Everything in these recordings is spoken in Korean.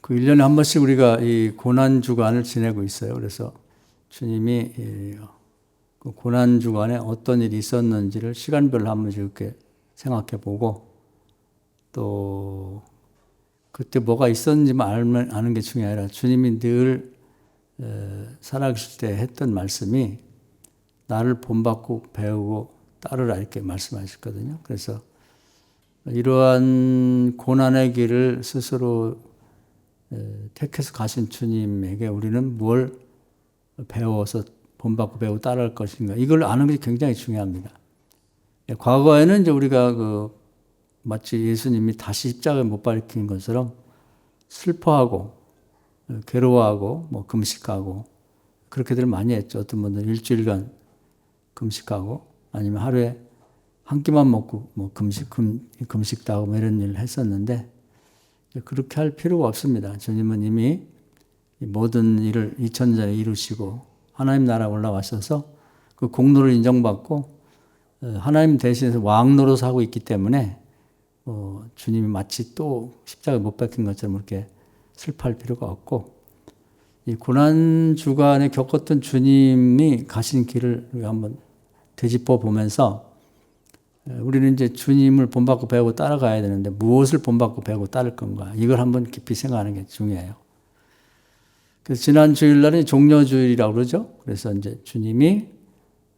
그 1년에 한 번씩 우리가 이 고난 주간을 지내고 있어요. 그래서 주님이 이그 고난 주간에 어떤 일이 있었는지를 시간별로 한 번씩 이렇게 생각해 보고 또 그때 뭐가 있었는지만 알면 아는 게 중요해 아니라 주님이 늘 에, 살아계실 때 했던 말씀이 나를 본받고 배우고 따르라 이렇게 말씀하셨거든요. 그래서 이러한 고난의 길을 스스로 택해서 가신 주님에게 우리는 뭘 배워서 본받고 배우고 따라할 것인가 이걸 아는 것이 굉장히 중요합니다. 예, 과거에는 이제 우리가 그 마치 예수님이 다시 십자가에 못 박힌 것처럼 슬퍼하고 어, 괴로워하고 뭐 금식하고 그렇게들 많이 했죠. 어떤 분들은 일주일간 금식하고 아니면 하루에 한 끼만 먹고 뭐 금식 금, 금식도 하고 뭐 이런 일을 했었는데 그렇게 할 필요가 없습니다. 주님은 이미 모든 일을 2000년 전에 이루시고 하나님 나라 올라와셔서 그 공로를 인정받고 어, 하나님 대신해서 왕 노릇 하고 있기 때문에 어, 주님이 마치 또 십자가에 못 박힌 것처럼 그렇게 슬퍼할 필요가 없고 이 고난 주간에 겪었던 주님이 가신 길을 우리가 한번 되짚어 보면서 우리는 이제 주님을 본받고 배우고 따라가야 되는데 무엇을 본받고 배우고 따를 건가 이걸 한번 깊이 생각하는 게 중요해요. 그래서 지난 주일날은 종려주일이라고 그러죠. 그래서 이제 주님이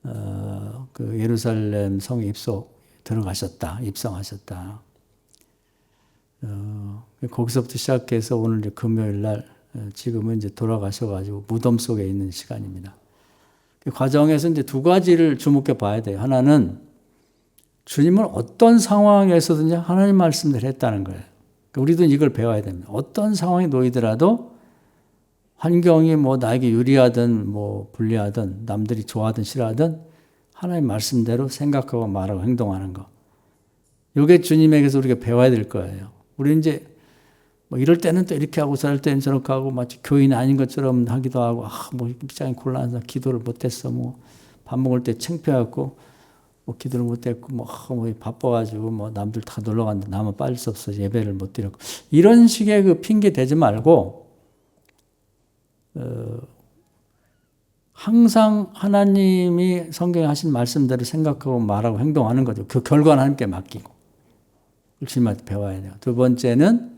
어, 그 예루살렘 성에 입소 들어가셨다, 입성하셨다. 어, 거기서부터 시작해서 오늘 이제 금요일 날 어, 지금은 이제 돌아가셔가지고 무덤 속에 있는 시간입니다. 그 과정에서 이제 두 가지를 주목해 봐야 돼요. 하나는 주님은 어떤 상황에서든지 하나님 말씀대로 했다는 거예요. 그러니까 우리도 이걸 배워야 됩니다. 어떤 상황에 놓이더라도 환경이 뭐 나에게 유리하든 뭐 불리하든 남들이 좋아하든 싫어하든 하나님 말씀대로 생각하고 말하고 행동하는 거. 이게 주님에게서 우리가 배워야 될 거예요. 우리 이제 뭐 이럴 때는 또 이렇게 하고 저럴 때는 저렇게 하고 마치 교인 아닌 것처럼 하기도 하고 아뭐 입장이 곤란해서 기도를 못했어 뭐 밥 먹을 때 창피하고 뭐 기도를 못했고 뭐, 뭐 바빠가지고 뭐 남들 다 놀러 갔는데 나만 빠질 수 없어 예배를 못 드렸고 이런 식의 그 핑계 대지 말고 어, 항상 하나님이 성경에 하신 말씀대로 생각하고 말하고 행동하는 거죠. 그 결과는 하나님께 맡기고 열심히 배워야 돼요. 두 번째는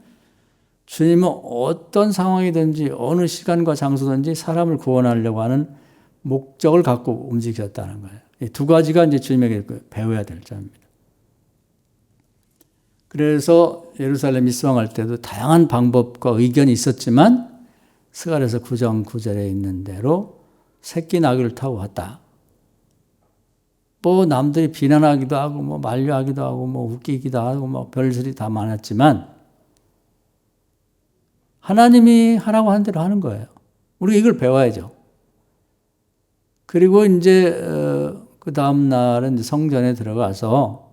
주님은 어떤 상황이든지 어느 시간과 장소든지 사람을 구원하려고 하는 목적을 갖고 움직였다는 거예요. 두 가지가 이제 주님에게 배워야 될 점입니다. 그래서 예루살렘 입성할 때도 다양한 방법과 의견이 있었지만 스갈에서 구정 구절에 있는 대로 새끼 나귀를 타고 왔다. 뭐 남들이 비난하기도 하고 뭐 만류하기도 하고 뭐 웃기기도 하고 뭐 별소리 다 많았지만 하나님이 하라고 한 대로 하는 거예요. 우리가 이걸 배워야죠. 그리고 이제 어, 그 다음 날은 성전에 들어가서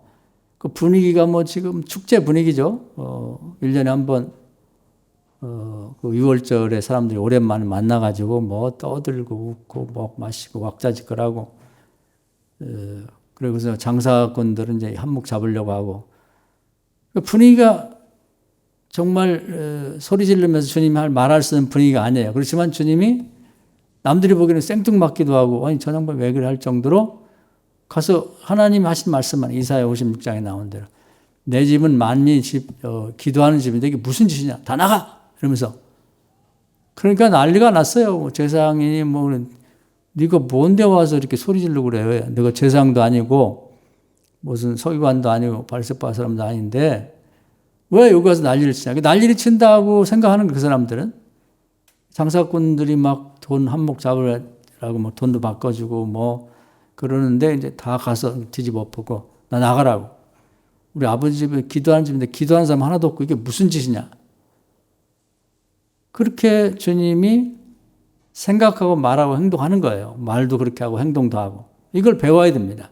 그 분위기가 뭐 지금 축제 분위기죠. 어, 1년에 한 번, 어, 그 6월절에 사람들이 오랜만에 만나가지고 뭐 떠들고 웃고 뭐 마시고 왁자지껄 하고, 어, 그리고서 장사꾼들은 이제 한몫 잡으려고 하고, 그 분위기가 정말 어, 소리 지르면서 주님이 할 말할 수 있는 분위기가 아니에요. 그렇지만 주님이 남들이 보기에는 생뚱맞기도 하고, 아니, 저 양반 왜 그래 할 정도로 가서 하나님 하신 말씀만 이사야 56장에 나온 대로 내 집은 만미 집 어, 기도하는 집인데 이게 무슨 짓이냐? 다 나가! 이러면서. 그러니까 난리가 났어요. 뭐 제사장이니 뭐 네가 뭔데 와서 이렇게 소리 지르고 그래? 네가 제사장도 아니고 무슨 서기관도 아니고 발세파 사람도 아닌데 왜 여기 와서 난리를 치냐? 난리를 친다고 생각하는 그 사람들은 장사꾼들이 막 돈 한몫 잡으라고 뭐 돈도 바꿔주고 뭐 그러는데 이제 다 가서 뒤집어 엎고 나 나가라고. 우리 아버지 집에 기도하는 집인데 기도하는 사람 하나도 없고 이게 무슨 짓이냐. 그렇게 주님이 생각하고 말하고 행동하는 거예요. 말도 그렇게 하고 행동도 하고. 이걸 배워야 됩니다.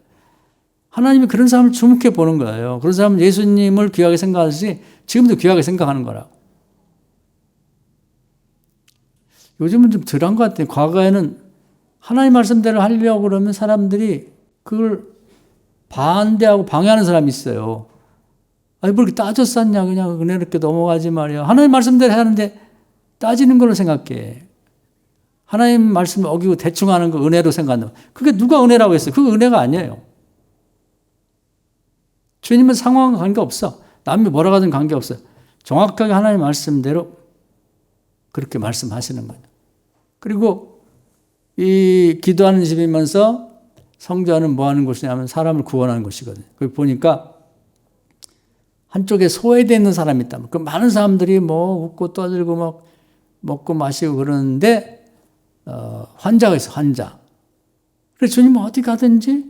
하나님이 그런 사람을 주목해 보는 거예요. 그런 사람은 예수님을 귀하게 생각하듯이 지금도 귀하게 생각하는 거라고. 요즘은 좀 덜한 것 같아요. 과거에는 하나님 말씀대로 하려고 그러면 사람들이 그걸 반대하고 방해하는 사람이 있어요. 아니, 뭐 이렇게 따져 쌌냐, 그냥 은혜롭게 넘어가지 말이야. 하나님 말씀대로 하는데 따지는 걸로 생각해. 하나님 말씀을 어기고 대충 하는 거 은혜로 생각한다. 그게 누가 은혜라고 했어요? 그거 은혜가 아니에요. 주님은 상황과 관계없어. 남이 뭐라 하든 관계없어요. 정확하게 하나님 말씀대로 그렇게 말씀하시는 거예요. 그리고 이 기도하는 집이면서 성전은 뭐 하는 곳이냐면 사람을 구원하는 곳이거든요. 거기 보니까 한쪽에 소외되어 있는 사람이 있다. 그 많은 사람들이 뭐 웃고 떠들고 막 먹고 마시고 그러는데 어, 환자가 있어, 환자. 그래서 주님은 어디 가든지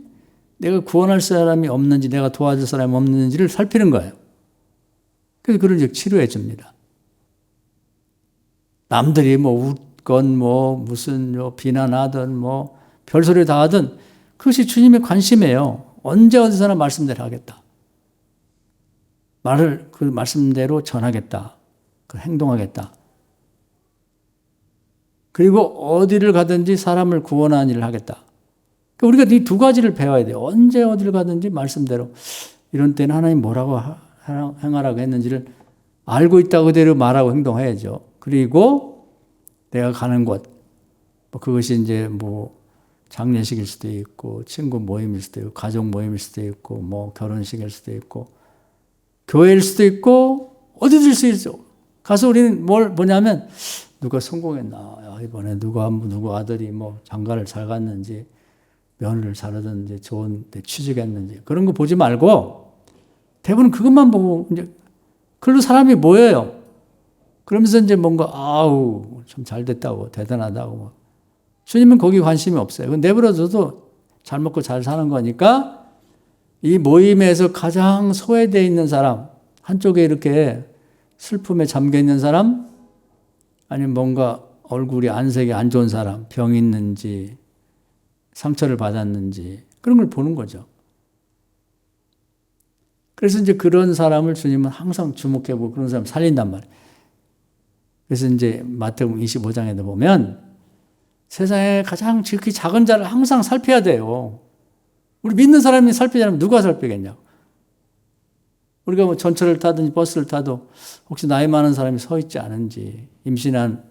내가 구원할 사람이 없는지, 내가 도와줄 사람이 없는지를 살피는 거예요. 그래서 그를 이제 치료해 줍니다. 남들이 뭐 웃건 뭐 무슨 뭐 비난하든 뭐 별소리 다 하든 그것이 주님의 관심이에요. 언제 어디서나 말씀대로 하겠다. 말을 그 말씀대로 전하겠다. 그 행동하겠다. 그리고 어디를 가든지 사람을 구원하는 일을 하겠다. 그러니까 우리가 이 두 가지를 배워야 돼요. 언제 어디를 가든지 말씀대로 이런 때는 하나님 뭐라고 행하라고 했는지를 알고 있다 그대로 말하고 행동해야죠. 그리고 내가 가는 곳, 뭐 그것이 이제 뭐 장례식일 수도 있고 친구 모임일 수도 있고 가족 모임일 수도 있고 뭐 결혼식일 수도 있고 교회일 수도 있고 어디들 수 있어. 가서 우리는 뭘 보냐면 누가 성공했나? 야, 이번에 누가 누구 아들이 뭐 장가를 잘 갔는지 며느리를 잘 하든지 좋은 데 취직했는지 그런 거 보지 말고 대부분 그것만 보고 이제 그걸로 사람이 모여요. 그러면서 이제 뭔가 아우 참 잘 됐다고 대단하다고 뭐. 주님은 거기 관심이 없어요. 내버려둬도 잘 먹고 잘 사는 거니까 이 모임에서 가장 소외되어 있는 사람 한쪽에 이렇게 슬픔에 잠겨 있는 사람 아니면 뭔가 얼굴이 안색이 안 좋은 사람, 병 있는지, 상처를 받았는지, 그런 걸 보는 거죠. 그래서 이제 그런 사람을 주님은 항상 주목해보고 그런 사람 살린단 말이에요. 그래서 이제 마태복음 25장에도 보면 세상에 가장 지극히 작은 자를 항상 살펴야 돼요. 우리 믿는 사람이 살피지 않으면 누가 살피겠냐고. 우리가 뭐 전철을 타든지 버스를 타도 혹시 나이 많은 사람이 서 있지 않은지, 임신한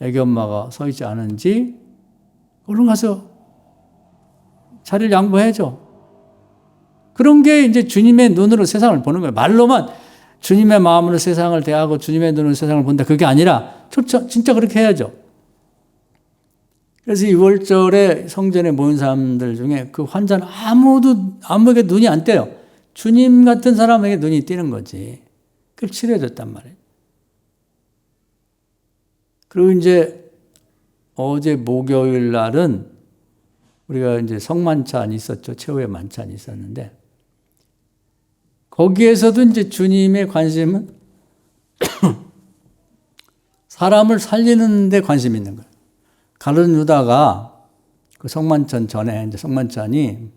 애기 엄마가 서 있지 않은지, 얼른 가서 자리를 양보해줘. 그런 게 이제 주님의 눈으로 세상을 보는 거예요. 말로만 주님의 마음으로 세상을 대하고 주님의 눈으로 세상을 본다. 그게 아니라 진짜 그렇게 해야죠. 그래서 2월절에 성전에 모인 사람들 중에 그 환자는 아무도, 아무에게 눈이 안 떼요. 주님 같은 사람에게 눈이 띄는 거지. 그걸 치료해줬단 말이에요. 그리고 이제 어제 목요일 날은 우리가 이제 성만찬이 있었죠. 최후의 만찬이 있었는데 거기에서도 이제 주님의 관심은 사람을 살리는 데 관심이 있는 거예요. 가른 유다가 그 성만찬 전에 이제 성만찬이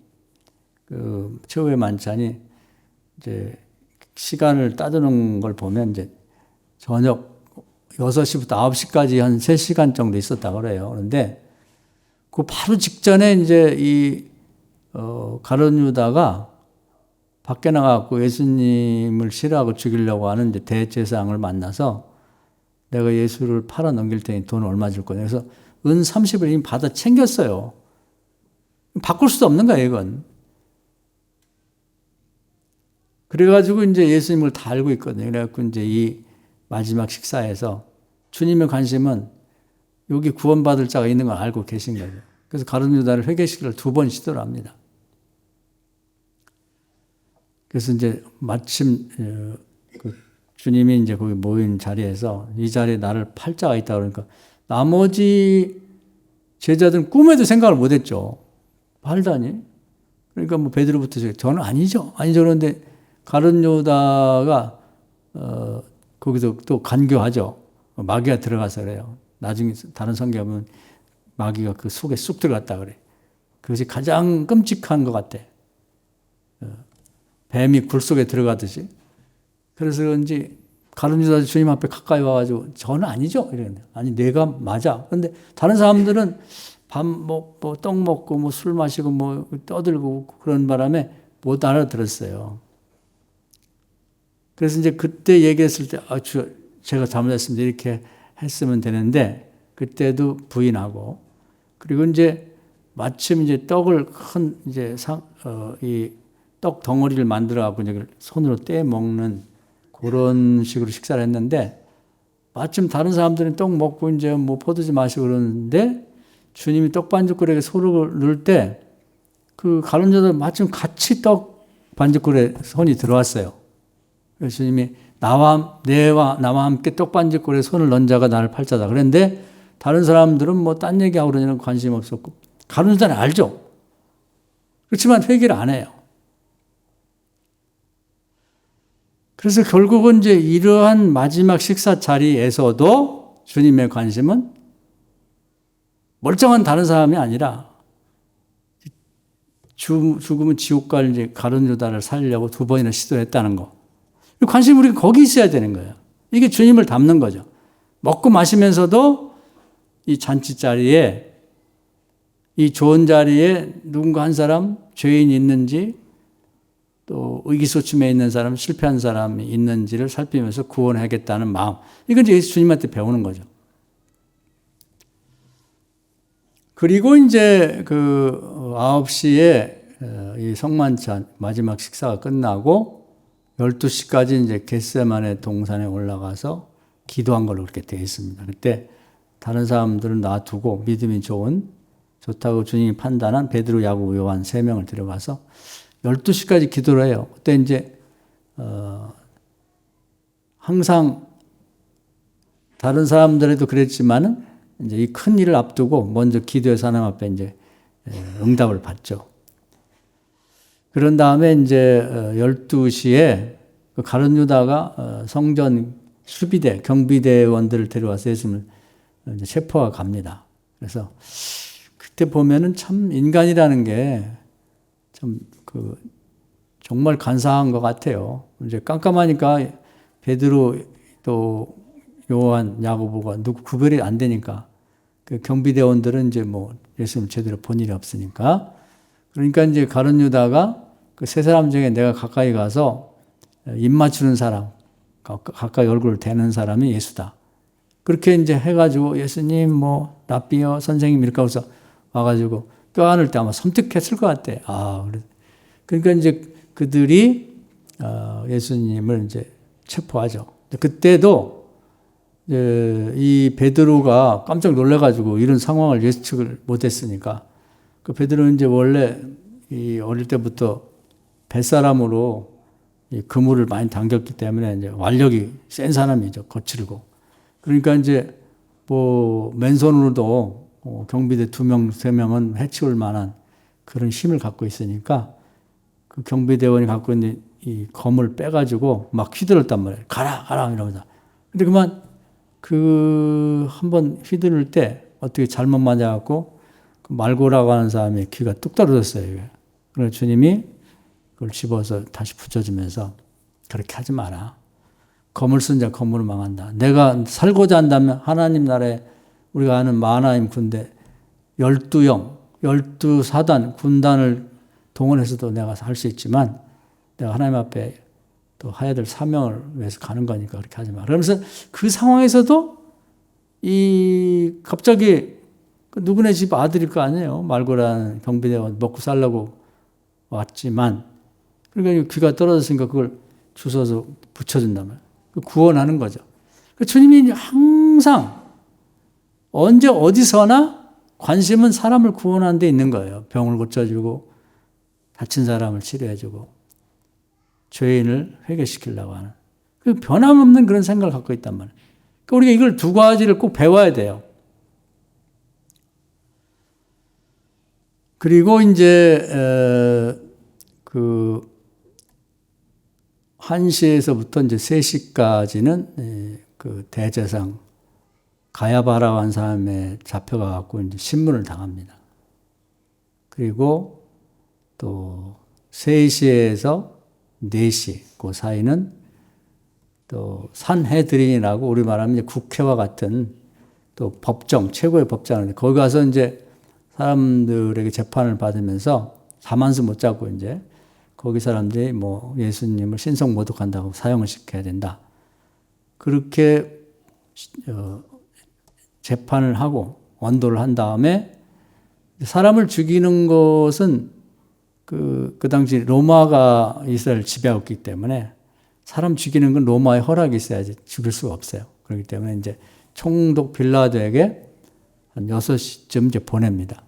그 최후의 만찬이 이제 시간을 따지는 걸 보면 이제 저녁 6시부터 9시까지 한 3시간 정도 있었다 그래요. 그런데 그 바로 직전에 이제 이, 어, 가론 유다가 밖에 나가고 예수님을 싫어하고 죽이려고 하는 대제사장을 만나서 내가 예수를 팔아 넘길 테니 돈 얼마 줄 거냐. 그래서 은 30을 이미 받아 챙겼어요. 바꿀 수도 없는 거예요, 이건. 그래가지고 이제 예수님을 다 알고 있거든요. 그래갖고 이제 이 마지막 식사에서 주님의 관심은 여기 구원받을 자가 있는 걸 알고 계신 거죠. 그래서 가룟 유다를 회개시키를 두 번 시도를 합니다. 그래서 이제 마침 어, 그 주님이 이제 거기 모인 자리에서 이 자리에 나를 팔자가 있다 그러니까 나머지 제자들은 꿈에도 생각을 못했죠. 팔다니? 그러니까 뭐 베드로부터 저는 아니죠. 아니죠. 그런데 가룟 유다가 어, 거기서 또 간교하죠. 마귀가 들어가서 그래요. 나중에 다른 성경 보면 마귀가 그 속에 쑥 들어갔다 그래. 그것이 가장 끔찍한 것 같아. 어, 뱀이 굴 속에 들어가듯이. 그래서 그런지 유다 주님 앞에 가까이 와가지고 저는 아니죠. 이러는데 아니 내가 맞아. 그런데 다른 사람들은 밥 먹고 떡 먹고 뭐 술 마시고 뭐 떠들고 그런 바람에 못 알아들었어요. 그래서 이제 그때 얘기했을 때, 아, 주, 제가 잘못했습니다. 이렇게 했으면 되는데 그때도 부인하고 그리고 이제 마침 이제 떡을 큰 이제 어, 이 떡 덩어리를 만들어 갖고 이제 손으로 떼 먹는 그런 식으로 식사를 했는데 마침 다른 사람들은 떡 먹고 이제 뭐 포도주 마시고 그러는데 주님이 떡 반죽거리에 손을 넣을 때 그 가론자들 마침 같이 떡 반죽거리에 손이 들어왔어요. 그래서 주님이 나와 내와 나와 함께 떡 반죽거리에 손을 넣은 자가 나를 팔자다. 그런데 다른 사람들은 뭐 딴 얘기하고 그러는 관심 없었고 가론자는 알죠. 그렇지만 회개를 안 해요. 그래서 결국은 이제 이러한 마지막 식사 자리에서도 주님의 관심은 멀쩡한 다른 사람이 아니라 죽으면 지옥 갈 이제 가론 유다를 살려고 두 번이나 시도했다는 거. 관심 우리가 거기 있어야 되는 거예요. 이게 주님을 닮는 거죠. 먹고 마시면서도 이 잔치 자리에 이 좋은 자리에 누군가 한 사람 죄인이 있는지 또 의기소침해 있는 사람, 실패한 사람이 있는지를 살피면서 구원하겠다는 마음. 이건 이제 주님한테 배우는 거죠. 그리고 이제 그 9시에 어, 이 성만찬 마지막 식사가 끝나고 12시까지 이제 겟세만의 동산에 올라가서 기도한 걸로 그렇게 되어 있습니다. 그때 다른 사람들은 놔두고 믿음이 좋은 좋다고 주님이 판단한 베드로, 야고, 요한 세 명을 데려가서 12시까지 기도를 해요. 그때 이제, 어, 항상 다른 사람들에도 그랬지만은 이제 이 큰 일을 앞두고 먼저 기도해서 하나님 앞에 이제 응답을 받죠. 그런 다음에 이제 12시에 어, 그 가론 유다가 어, 성전 수비대, 경비대원들을 데려와서 예수님을 이제 체포가 갑니다. 그래서 그때 보면은 참 인간이라는 게 참 그 정말 간사한 것 같아요. 이제 깜깜하니까 베드로 또 요한 야고보가 누구 구별이 안 되니까 그 경비대원들은 이제 뭐 예수님 제대로 본 일이 없으니까 그러니까 이제 가론 유다가 그 세 사람 중에 내가 가까이 가서 입 맞추는 사람 가까이 얼굴을 대는 사람이 예수다. 그렇게 이제 해가지고 예수님 뭐 랍비여 선생님 이렇게 하고서 와가지고 껴안을 때 아마 섬뜩했을 것 같아. 아그 러니까 이제 그들이 어, 예수님을 이제 체포하죠. 그때도 이 베드로가 깜짝 놀래가지고 이런 상황을 예측을 못했으니까 그 베드로는 이제 원래 이 어릴 때부터 뱃사람으로 이 그물을 많이 당겼기 때문에 이제 완력이 센 사람이죠. 거칠고. 그러니까 이제 뭐 맨손으로도 어, 경비대 두 명, 세 명은 해치울 만한 그런 힘을 갖고 있으니까 그 경비대원이 갖고 있는 이 검을 빼가지고 막 휘둘렀단 말이에요. 가라, 가라, 이러면서. 근데 그만 그 한번 휘두를 때 어떻게 잘못 맞아갖고 그 말고라고 하는 사람의 귀가 뚝 떨어졌어요. 그래서 주님이 그걸 집어서 다시 붙여주면서 그렇게 하지 마라. 검을 쓴 자 검으로 망한다. 내가 살고자 한다면 하나님 나라에 우리가 아는 마나임 군대 열두 영, 열두 사단 군단을 동원해서도 내가 할 수 있지만 내가 하나님 앞에 또 해야 될 사명을 위해서 가는 거니까 그렇게 하지 마. 그러면서 그 상황에서도 이 갑자기 그 누구네 집 아들일 거 아니에요. 말고라는 경비대원 먹고 살라고 왔지만 그러니까 귀가 떨어졌으니까 그걸 주워서 붙여준단 말이에요. 그 구원하는 거죠. 그 주님이 항상 언제 어디서나 관심은 사람을 구원하는 데 있는 거예요. 병을 고쳐주고 다친 사람을 치료해주고 죄인을 회개시키려고 하는 그 변함없는 그런 생각을 갖고 있단 말이에요. 그러니까 우리가 이걸 두 가지를 꼭 배워야 돼요. 그리고 이제 그 1시에서부터 이제 3시까지는 그 대제상 가야바라고 한 사람에 잡혀가 갖고 이제 신문을 당합니다. 그리고 또 3시에서 4시 그 사이는 또 산해드린이라고 우리 말하면 이제 국회와 같은 또 법정 최고의 법정인데 거기 가서 이제 사람들에게 재판을 받으면서 사만수 못 잡고 이제 거기 사람들이 뭐 예수님을 신성 모독한다고 사형을 시켜야 된다. 그렇게 어, 재판을 하고 원도를 한 다음에 사람을 죽이는 것은 그, 그 당시 로마가 이스라엘 지배했기 때문에 사람 죽이는 건 로마의 허락이 있어야지 죽일 수가 없어요. 그렇기 때문에 이제 총독 빌라도에게 한 6시쯤 이제 보냅니다.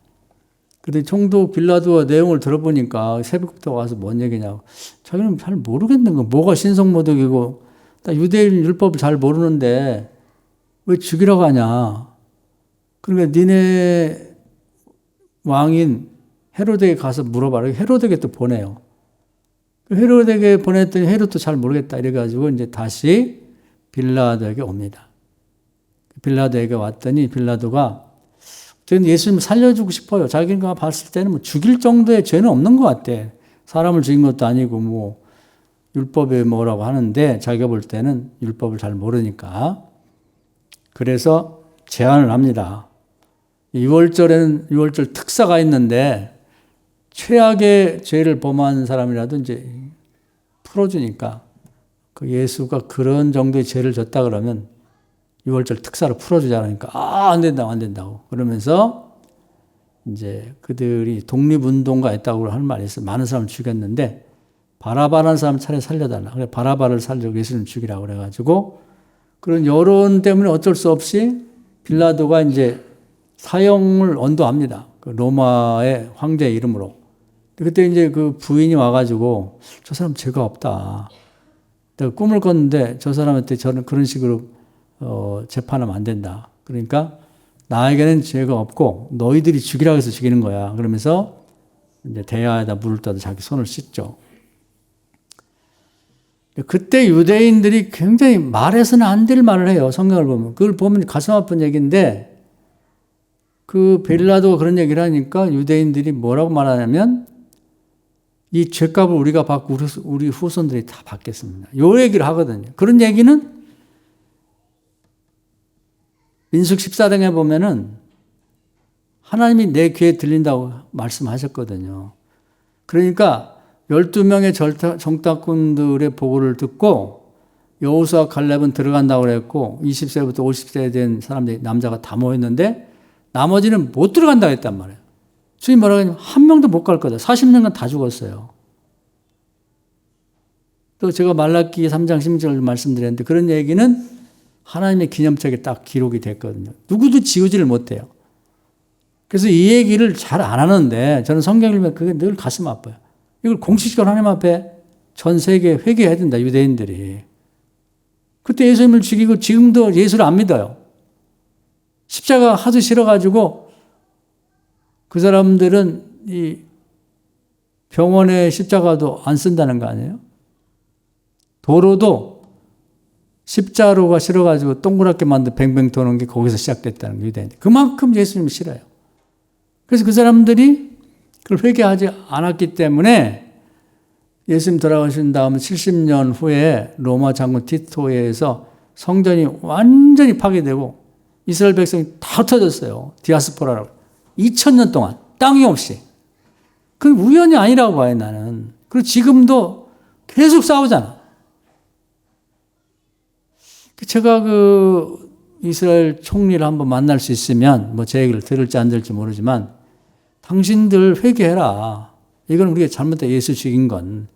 근데 총독 빌라도가 내용을 들어보니까 새벽부터 와서 뭔 얘기냐고. 자기는 잘 모르겠는 거. 뭐가 신성모독이고, 나 유대인 율법을 잘 모르는데 왜 죽이라고 하냐. 그러니까 니네 왕인 헤로데에 가서 물어봐라. 헤로데에게 또 보내요. 헤로데에게 보냈더니 헤로도 잘 모르겠다. 이래가지고 이제 다시 빌라도에게 옵니다. 빌라도에게 왔더니 빌라도가 저는 예수님 살려주고 싶어요. 자기가 봤을 때는 뭐 죽일 정도의 죄는 없는 것 같아. 사람을 죽인 것도 아니고 뭐 율법에 뭐라고 하는데 자기가 볼 때는 율법을 잘 모르니까. 그래서 제안을 합니다. 6월절에는 6월절 특사가 있는데 최악의 죄를 범한 사람이라도 이제 풀어주니까 그 예수가 그런 정도의 죄를 졌다 그러면 6월절 특사로 풀어주자 그러니까 아, 안 된다고, 안 된다고. 그러면서 이제 그들이 독립운동가 했다고 하는 말이 있어요. 많은 사람을 죽였는데 바라바라는 사람 차라리 살려달라. 그래, 바라바를 살려고 예수님 죽이라고 그래가지고 그런 여론 때문에 어쩔 수 없이 빌라도가 이제 사형을 언도합니다. 그 로마의 황제 이름으로. 그때 이제 그 부인이 와가지고 저 사람 죄가 없다. 내가 꿈을 꿨는데 저 사람한테 저는 그런 식으로 어, 재판하면 안 된다. 그러니까 나에게는 죄가 없고 너희들이 죽이라고 해서 죽이는 거야. 그러면서 이제 대야에다 물을 떠서 자기 손을 씻죠. 그때 유대인들이 굉장히 말해서는 안 될 말을 해요. 성경을 보면. 그걸 보면 가슴 아픈 얘기인데 그 벨라도가 그런 얘기를 하니까 유대인들이 뭐라고 말하냐면 이 죄값을 우리가 받고 우리 후손들이 다 받겠습니다. 요 얘기를 하거든요. 그런 얘기는 민숙 14장에 보면은 하나님이 내 귀에 들린다고 말씀하셨거든요. 그러니까 12명의 정탐꾼들의 보고를 듣고 여호수아 갈렙은 들어간다고 그랬고 20세부터 50세 된 사람들이 남자가 다 모였는데 나머지는 못 들어간다고 했단 말이에요. 주님 하냐면 한 명도 못 갈 거다. 40년간 다 죽었어요. 또 제가 말라기 3장 16절 말씀드렸는데 그런 얘기는 하나님의 기념책에 딱 기록이 됐거든요. 누구도 지우지를 못해요. 그래서 이 얘기를 잘 안 하는데 저는 성경을 보면 그게 늘 가슴 아파요. 이걸 공식적으로 하나님 앞에 전 세계 회개해야 된다, 유대인들이. 그때 예수님을 죽이고 지금도 예수를 안 믿어요. 십자가 하도 싫어가지고 그 사람들은 이 병원에 십자가도 안 쓴다는 거 아니에요? 도로도 십자로가 싫어가지고 동그랗게 만든 뱅뱅 도는 게 거기서 시작됐다는 게 유대인. 그만큼 예수님을 싫어요. 그래서 그 사람들이 그걸 회개하지 않았기 때문에 예수님 돌아가신 다음 70년 후에 로마 장군 티토에 의해서 성전이 완전히 파괴되고 이스라엘 백성이 다 흩어졌어요. 디아스포라라고. 2000년 동안 땅이 없이. 그 우연이 아니라고 봐요, 나는. 그리고 지금도 계속 싸우잖아. 제가 그 이스라엘 총리를 한번 만날 수 있으면 뭐 제 얘기를 들을지 안 들을지 모르지만 당신들 회개해라. 이건 우리가 잘못된 예수 죽인 건.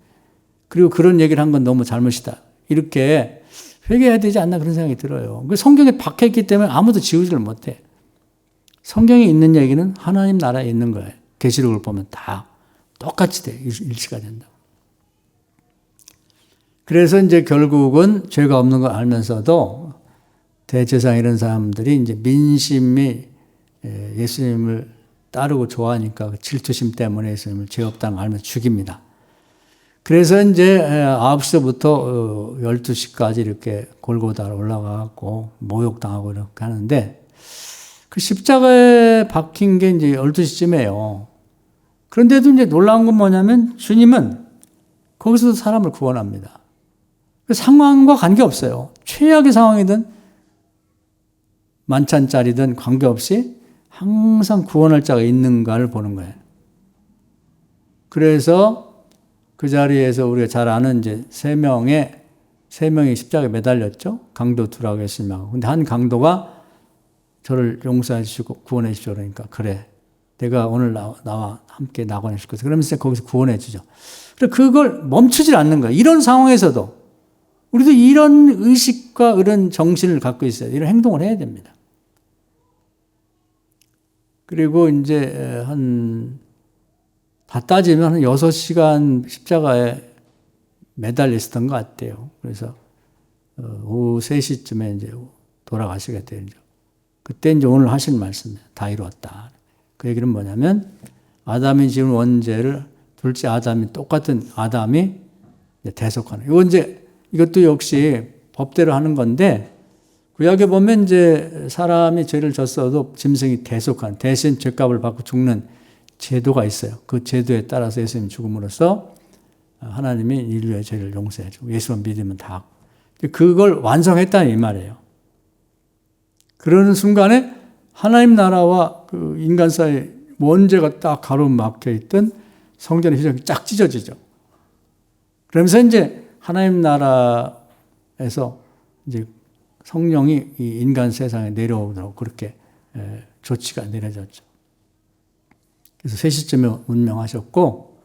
그리고 그런 얘기를 한 건 너무 잘못이다. 이렇게 회개해야 되지 않나 그런 생각이 들어요. 그 성경에 박혀있기 때문에 아무도 지우지를 못해. 성경에 있는 얘기는 하나님 나라에 있는 거예요. 계시록을 보면 다 똑같이 돼. 일치가 된다. 그래서 이제 결국은 죄가 없는 걸 알면서도 대제상 이런 사람들이 이제 민심이 예, 예수님을 따르고 좋아하니까 그 질투심 때문에 예수님을 죄 없다는 걸 알면서 죽입니다. 그래서 이제 9시부터 12시까지 어, 이렇게 골고다로 올라가고 모욕당하고 이렇게 하는데 그 십자가에 박힌 게 이제 12시쯤이에요. 그런데도 이제 놀라운 건 뭐냐면 주님은 거기서도 사람을 구원합니다. 그 상황과 관계없어요. 최악의 상황이든 만찬짜리든 관계없이 항상 구원할 자가 있는가를 보는 거예요. 그래서 그 자리에서 우리가 잘 아는 이제 세 명의 세 명이 십자가에 매달렸죠. 강도 두라고 했으면. 근데 한 강도가 저를 용서해 주시고 구원해 주시오 그러니까 그래 내가 오늘 나, 나와 함께 낙원에 줄 것을 그러면서 거기서 구원해 주죠. 그래 그걸 멈추질 않는 거예요. 이런 상황에서도 우리도 이런 의식과 이런 정신을 갖고 있어야 이런 행동을 해야 됩니다. 그리고 이제 한, 다 따지면 한 6시간 십자가에 매달려 있었던 것 같아요. 그래서 어, 오후 3시쯤에 이제 돌아가시게 되죠. 그때 이제 오늘 하신 말씀이에요. 다 이루었다. 그 얘기는 뭐냐면 아담이 지은 원죄를 둘째 아담이 똑같은 아담이 대속하는. 이거 이제 이것도 역시 법대로 하는 건데 구약에 보면 이제 사람이 죄를 졌어도 짐승이 대속한 대신 죄값을 받고 죽는 제도가 있어요. 그 제도에 따라서 예수님 죽음으로써 하나님이 인류의 죄를 용서해 주고 예수만 믿으면 다. 그걸 완성했다는 이 말이에요. 그러는 순간에 하나님 나라와 그 인간 사이 원죄가 딱 가로막혀 있던 성전의 휘장이 쫙 찢어지죠. 그러면서 이제 하나님 나라에서 이제 성령이 이 인간 세상에 내려오도록 그렇게 조치가 내려졌죠. 그래서 3시쯤에 운명하셨고,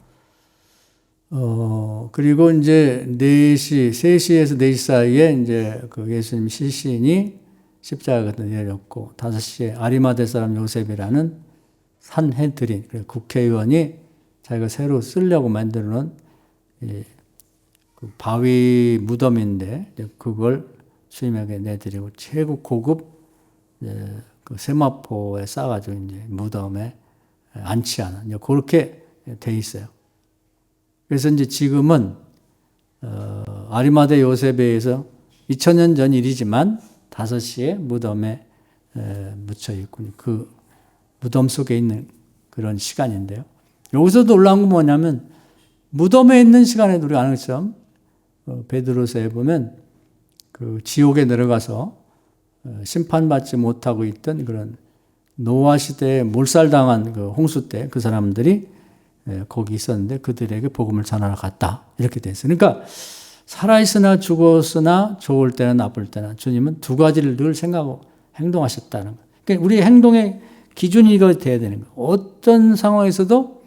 어, 그리고 이제 4시, 3시에서 4시 사이에 이제 그 예수님 시신이 십자가가 내렸고, 5시에 아리마대 사람 요셉이라는 산헤드린, 국회의원이 자기가 새로 쓰려고 만들어 놓은 그 바위 무덤인데, 그걸 주님에게 내드리고 최고 고급 그 세마포에 싸가지고 이제 무덤에 안치하는 그렇게 돼 있어요. 그래서 이제 지금은 어, 아리마대 요셉에 의해서 2000년 전 일이지만 5시에 무덤에 에, 묻혀 있고 그 무덤 속에 있는 그런 시간인데요. 여기서 놀라운 건 뭐냐면 무덤에 있는 시간에도 우리가 아는 것처럼 어, 베드로서에 보면 그 지옥에 내려가서 어, 심판받지 못하고 있던 그런 노아 시대에 몰살당한 그 홍수 때 그 사람들이 예, 거기 있었는데 그들에게 복음을 전하러 갔다. 이렇게 됐어요. 그러니까 살아있으나 죽었으나 좋을 때나 나쁠 때나 주님은 두 가지를 늘 생각하고 행동하셨다는 거예요. 그러니까 우리 행동의 기준이 이거 돼야 되는 거예요. 어떤 상황에서도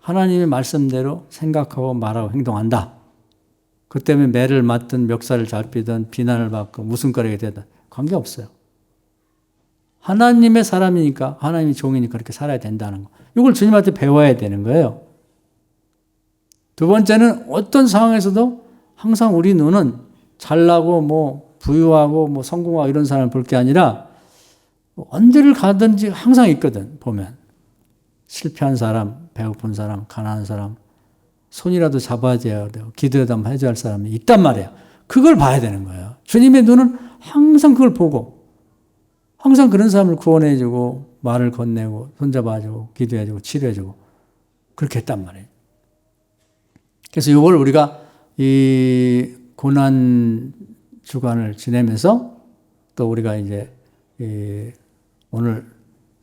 하나님의 말씀대로 생각하고 말하고 행동한다. 그 때문에 매를 맞든 멱살을 잡히든 비난을 받고 무슨거리게 되든 관계없어요. 하나님의 사람이니까 하나님의 종이니까 그렇게 살아야 된다는 거. 이걸 주님한테 배워야 되는 거예요. 두 번째는 어떤 상황에서도 항상 우리 눈은 잘나고 뭐 부유하고 뭐 성공하고 이런 사람을 볼 게 아니라 언제를 가든지 항상 있거든 보면 실패한 사람, 배고픈 사람, 가난한 사람 손이라도 잡아야 돼요. 기도라도 한번 해줘야 할 사람이 있단 말이에요. 그걸 봐야 되는 거예요. 주님의 눈은 항상 그걸 보고 항상 그런 사람을 구원해주고 말을 건네고 손잡아주고 기도해주고 치료해주고 그렇게 했단 말이에요. 그래서 이걸 우리가 이 고난 주간을 지내면서 또 우리가 이제 오늘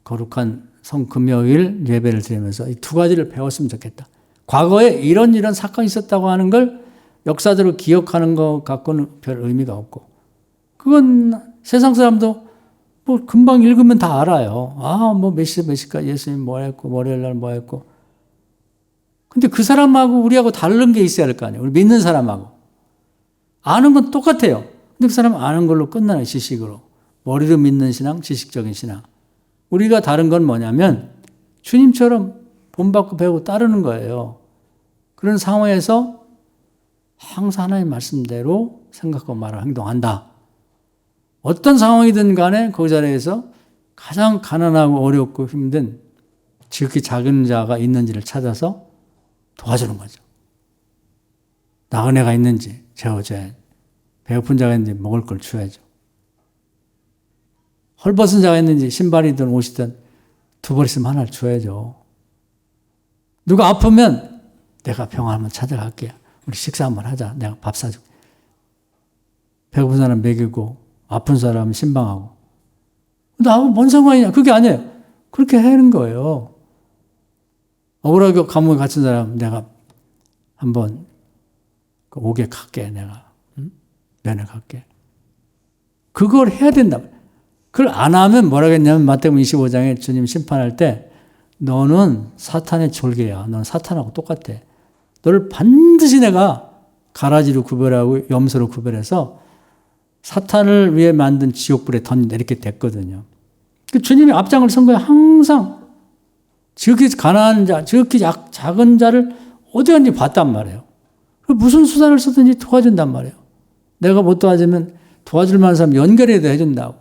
거룩한 성금요일 예배를 드리면서 이 두 가지를 배웠으면 좋겠다. 과거에 이런 이런 사건이 있었다고 하는 걸 역사적으로 기억하는 것 갖고는 별 의미가 없고 그건 세상 사람도 뭐 금방 읽으면 다 알아요. 아, 뭐 몇 시 몇 시까지 예수님 뭐 했고, 월요일 날 뭐 했고. 근데 그 사람하고 우리하고 다른 게 있어야 할 거 아니에요. 우리 믿는 사람하고. 아는 건 똑같아요. 근데 그 사람은 아는 걸로 끝나는 지식으로. 머리로 믿는 신앙, 지식적인 신앙. 우리가 다른 건 뭐냐면 주님처럼 본받고 배우고 따르는 거예요. 그런 상황에서 항상 하나님 말씀대로 생각하고 말하고 행동한다. 어떤 상황이든 간에 그 자리에서 가장 가난하고 어렵고 힘든 지극히 작은 자가 있는지를 찾아서 도와주는 거죠. 나은혜가 있는지 재워줘야 배고픈 자가 있는지 먹을 걸 줘야죠. 헐벗은 자가 있는지 신발이든 옷이든 두 벌 있으면 하나를 줘야죠. 누가 아프면 내가 병원 한번 찾아갈게요. 우리 식사 한번 하자. 내가 밥 사줄게. 배고픈 사람 먹이고 아픈 사람 신방하고. 나하고 뭔 상관이냐? 그게 아니에요. 그렇게 하는 거예요. 억울하게 감옥에 갇힌 사람 내가 한번 그 옥에 갈게 내가 응? 면회 갈게. 그걸 해야 된다. 그걸 안 하면 뭐라고 했냐면 마태복음 25장에 주님 심판할 때 너는 사탄의 졸개야. 너는 사탄하고 똑같아. 너를 반드시 내가 가라지로 구별하고 염소로 구별해서 사탄을 위해 만든 지옥불에 던진다. 이렇게 됐거든요. 그 주님이 앞장을 선 거예요. 항상 지극히 가난한 자, 지극히 작, 작은 자를 어디 갔는지 봤단 말이에요. 무슨 수단을 쓰든지 도와준단 말이에요. 내가 못 도와주면 도와줄 만한 사람 연결해도 해준다고.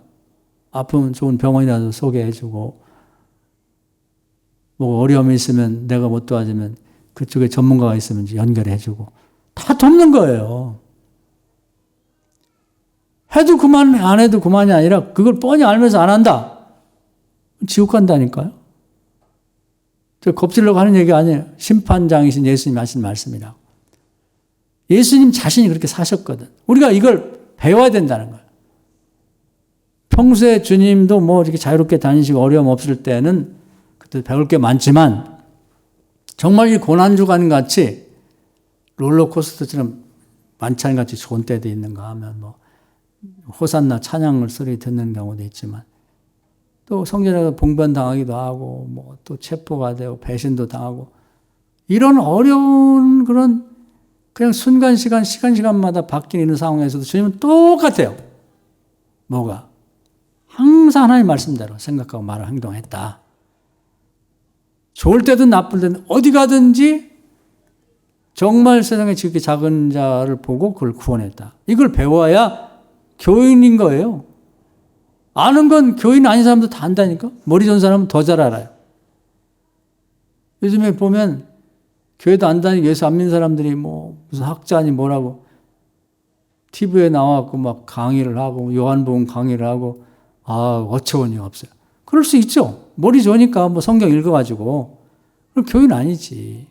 아프면 좋은 병원이라도 소개해주고, 뭐 어려움이 있으면 내가 못 도와주면 그쪽에 전문가가 있으면 연결해주고, 다 돕는 거예요. 해도 그만, 안 해도 그만이 아니라 그걸 뻔히 알면서 안 한다. 지옥 간다니까요. 저 겁질려고 하는 얘기 아니에요. 심판장이신 예수님 하신 말씀이라고. 예수님 자신이 그렇게 사셨거든. 우리가 이걸 배워야 된다는 거예요. 평소에 주님도 뭐 이렇게 자유롭게 다니시고 어려움 없을 때는 그때 배울 게 많지만 정말 이 고난주간 같이 롤러코스터처럼 만찬 같이 좋은 때도 있는가 하면 뭐 호산나 찬양을 소리 듣는 경우도 있지만 또 성전에서 봉변 당하기도 하고 뭐 또 체포가 되고 배신도 당하고 이런 어려운 그런 그냥 순간 시간 시간 시간마다 바뀌는 상황에서도 주님은 똑같아요. 뭐가 항상 하나님 말씀대로 생각하고 말을 행동했다. 좋을 때든 나쁠 때든 어디 가든지 정말 세상에 지극히 작은 자를 보고 그걸 구원했다. 이걸 배워야 교인인 거예요. 아는 건 교인 아닌 사람도 다 안다니까? 머리 좋은 사람은 더 잘 알아요. 요즘에 보면 교회도 안 다니고 예수 안 믿는 사람들이 뭐 무슨 학자니 뭐라고 TV에 나와갖고 막 강의를 하고 요한복음 강의를 하고 아 어처구니 없어요. 그럴 수 있죠. 머리 좋으니까 뭐 성경 읽어가지고 그럼 교인 아니지.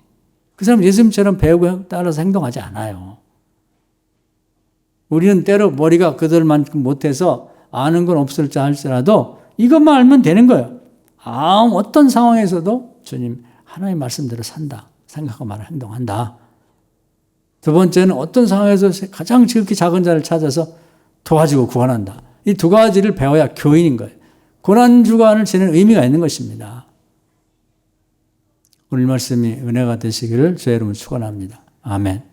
그 사람 예수님처럼 배우고 따라서 행동하지 않아요. 우리는 때로 머리가 그들만큼 못해서 아는 건 없을지 할지라도 이것만 알면 되는 거예요. 아, 어떤 상황에서도 주님 하나님 말씀대로 산다. 생각하고 말을 행동한다. 두 번째는 어떤 상황에서 가장 지극히 작은 자를 찾아서 도와주고 구원한다. 이 두 가지를 배워야 교인인 거예요. 고난주간을 지는 의미가 있는 것입니다. 오늘 말씀이 은혜가 되시기를 주의 이름으로 축원합니다. 아멘.